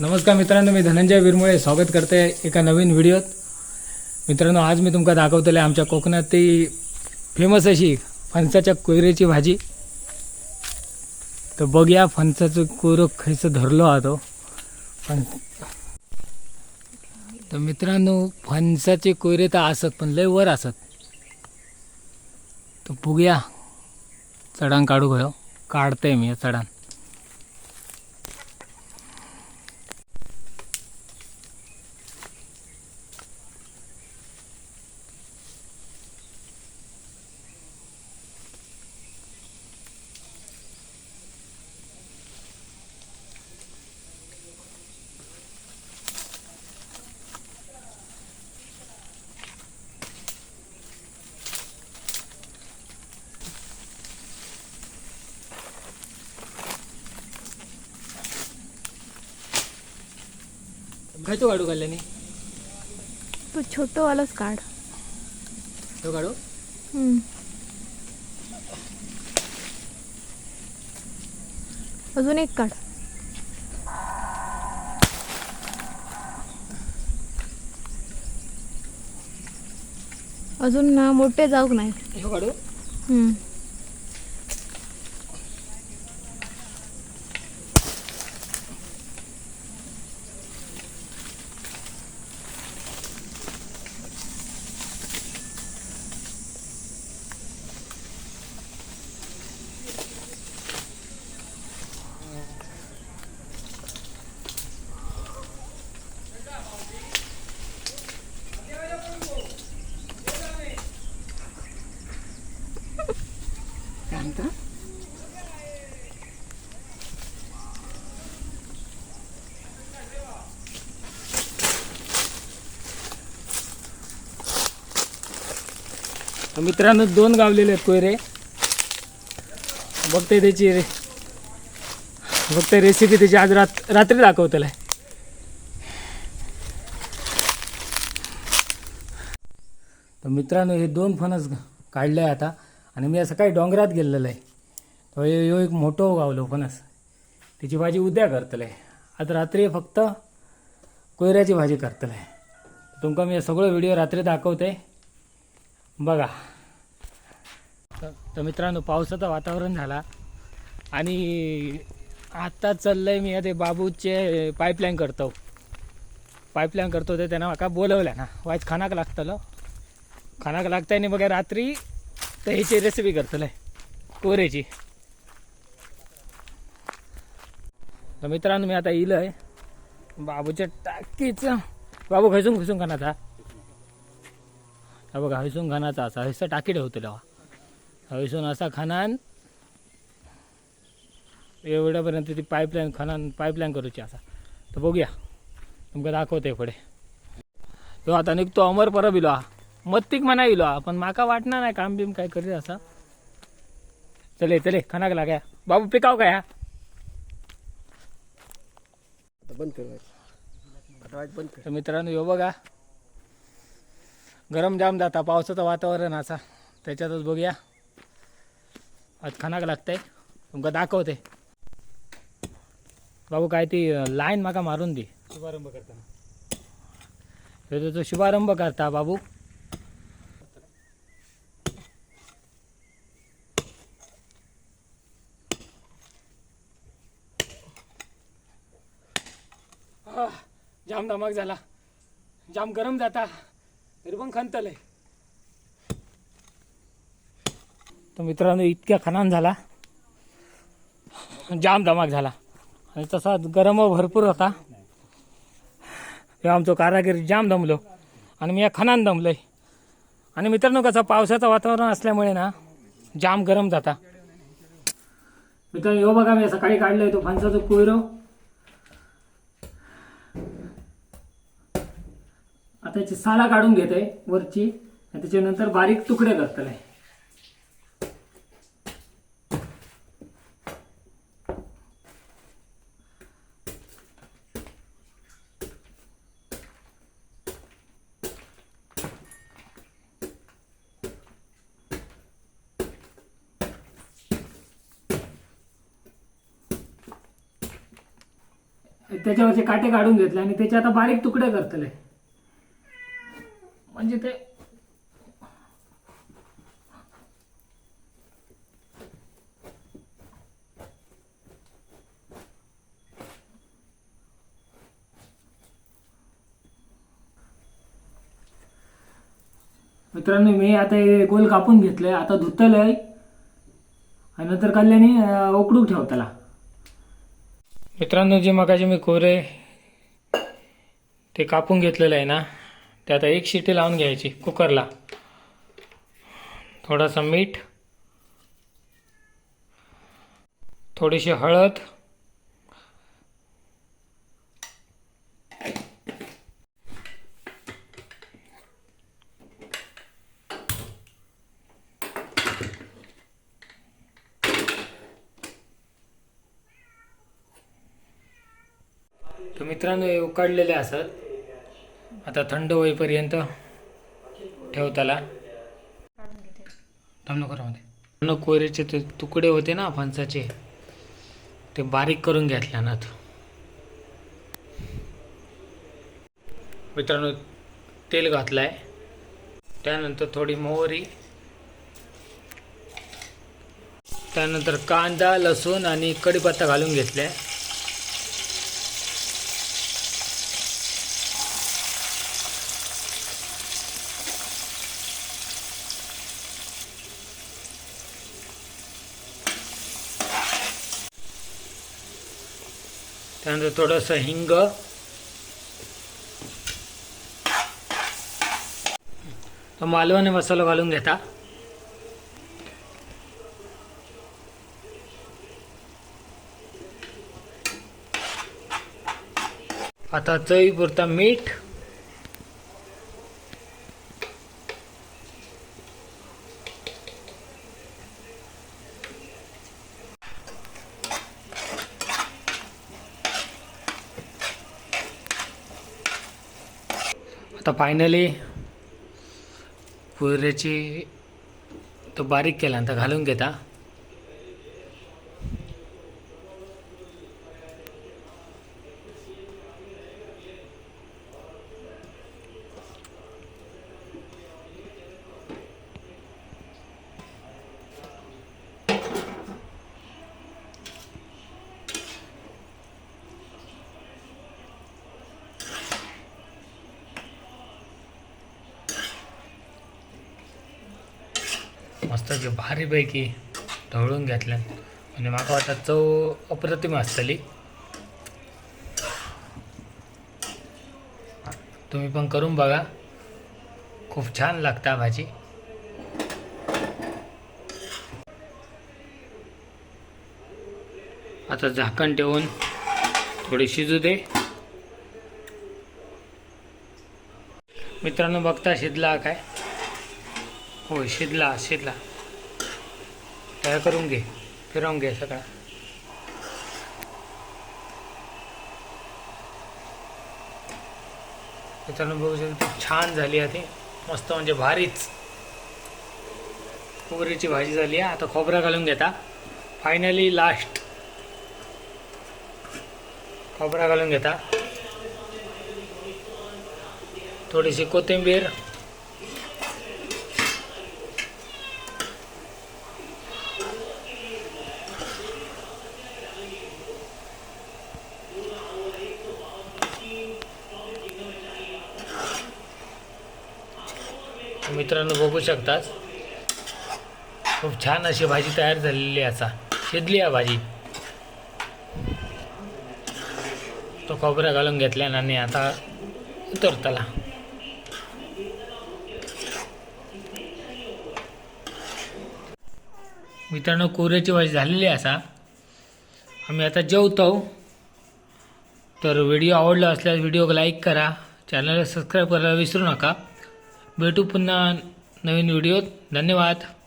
नमस्कार मित्रांनो मी धनंजय विरमुळे स्वागत करते एका नवीन व्हिडिओत. मित्रांनो आज मी तुमका दाखवतले आमच्या कोकणात ती फेमस अशी फणसाच्या कोयरेची भाजी. तर बघूया फणसाचं कोयरं खायचं धरलो हा तो. फण तर मित्रांनो फणसाचे कोयरे तर असत पण लय वर असत. तर बघूया. चढान काढू गयो काढते मी चढान खयचो काढू काढल्याने तू छोटंवालंच काढ. तो काढू? हम्म. अजून एक काढ. अजून ना मोठे जाऊक नाही ह्यो काढू? हम्म. काय म्हणता तर मित्रांनो दोन गावलेले आहेत कोयरे. बघते त्याची रे बघते रेसिपी त्याची. आज रात रात्री दाखवतलं तर मित्रांनो हे दोन फणस काढले आहे आता. आणि मी असं काही डोंगरात गेलेलं आहे. तो ह्यो एक मोठो गावलो फणस. त्याची भाजी उद्या करतले. आज रात्री फक्त कोयऱ्याची भाजी करतले. तुमका मी सगळं व्हिडिओ रात्री दाखवते. बघा. तर- मित्रांनो पावसाचं वातावरण झाला. आणि आत्ता चाललं आहे मी आता बाबूचे पाईपलाईन करतो. पाईपलाईन करतो ते त्यांना म्हाका बोलवलं ना. वायज खानाक लागतलं. खानाक लागताय आणि बघा रात्री तर ह्याची रेसिपी करतले कोरेची तर मित्रांनो मी आता येईल आहे बाबूच्या टाकीचं. बाबू खयसून खयसून खाणार हा बघा हयसून खानाचा असा हयसं टाकी ठेवतलो हयसून असा खानान एवढ्यापर्यंत ती पाईपलाईन खानान पाईपलाईन करूची असा. तर बघूया. तुमका दाखवते पुढे. तो आता निघतो अमर परब इलो हा. मत्तीक म्हणा इलो हा पण माका वाटणार नाही काम बिम काय करीत असा. चले चले खानाक लागा बाबू पिकाव काय हा? बंद कर. मित्रांनो यो बघा. गरम जाम जाता पावसाचं वातावरण असा त्याच्यातच बघूया. आज खानाक लागतंय. तुमका दाखवते. बाबू काय ती लाईन माका मारून दे. शुभारंभ करताना. ह्यो तो शुभारंभ करता बाबू. आह, जाम धमाक झाला. जाम गरम जाता. तरी पण खंतलंय तर मित्रांनो इतक्या खनान झाला. जाम धमाक झाला. आणि तसा गरम भरपूर होता. तेव्हा आमचो कारागीर जाम दमलो. आणि मी या खनान दमलोय. आणि मित्रांनो कसं पावसाचं वातावरण असल्यामुळे ना जाम गरम जाता. मित्रांनो यो बघा मी सकाळी काढलाय तो फणसाचा कोयरो आता याची साला काढून घेत आहे वरची. आणि त्याच्यानंतर बारीक तुकडे करतले. त्याच्यावरचे काटे काढून घेतले आणि त्याचे आता बारीक तुकडे करतले. म्हणजे ते मित्रांनो मी आता हे गोल कापून घेतलंय. आता धुतलंय. आणि नंतर कल्याणी अं, उकडूक ठेवताला मित्रांनो जे मगाचे मी कोरे ते कापून घेतलेलं आहे ना ते आता एक शिटी लावून घ्यायची कुकरला. थोडासा मीठ. थोडीशी हळद. तर मित्रांनो हे उकाडलेले असत. आता थंड होईपर्यंत ठेवताला. थांब नको कोयरेचे ते तुकडे होते ना फणसाचे ते बारीक करून घेतल्या ना मित्रांनो तेल घातलाय. त्यानंतर थोडी मोहरी. त्यानंतर कांदा लसूण आणि कढीपत्ता घालून घेतलाय. त्यानंतर थोडंसं हिंग. तो मालवणी मसाला घालून घेता. आता चवीपुरता मीठ. आता फायनली कुऱ्याची तो बारीक केल्यानंतर घालून घेता. मस्तच भारीपैकी ढवळून घेतल्यान आणि म्हाका वाटतं चव अप्रतिम आसतली तुम्ही पण करून बघा. खूप छान लागता भाजी. आता झाकण ठेवून थोडी शिजू दे. मित्रांनो बघता शिजला काय? हो शिजला शिजला. तयार करून घे फिरवून घे सगळा. मित्रांनो बघू शकतो छान झाली आहे ती. मस्त म्हणजे भारीच. खोबऱ्याची भाजी झाली आहे. आता खोबरा घालून घेता. फायनली लास्ट खोबरा घालून घेता. थोडीशी कोथिंबीर. मित्रांनो बघू शकतात. खूप छान अशी भाजी तयार झालेली असा शिजली आहे भाजी. तो खोबरा घालून घेतल्यानं आणि आता. उतरताला. मित्रांनो कोऱ्याची भाजी झालेली असा आम्ही आता जेवतो. तर व्हिडिओ आवडला असल्यास व्हिडिओ लाईक करा. चॅनलला सबस्क्राईब करायला विसरू नका. भेटू पुन्हा नवीन व्हिडिओत. धन्यवाद.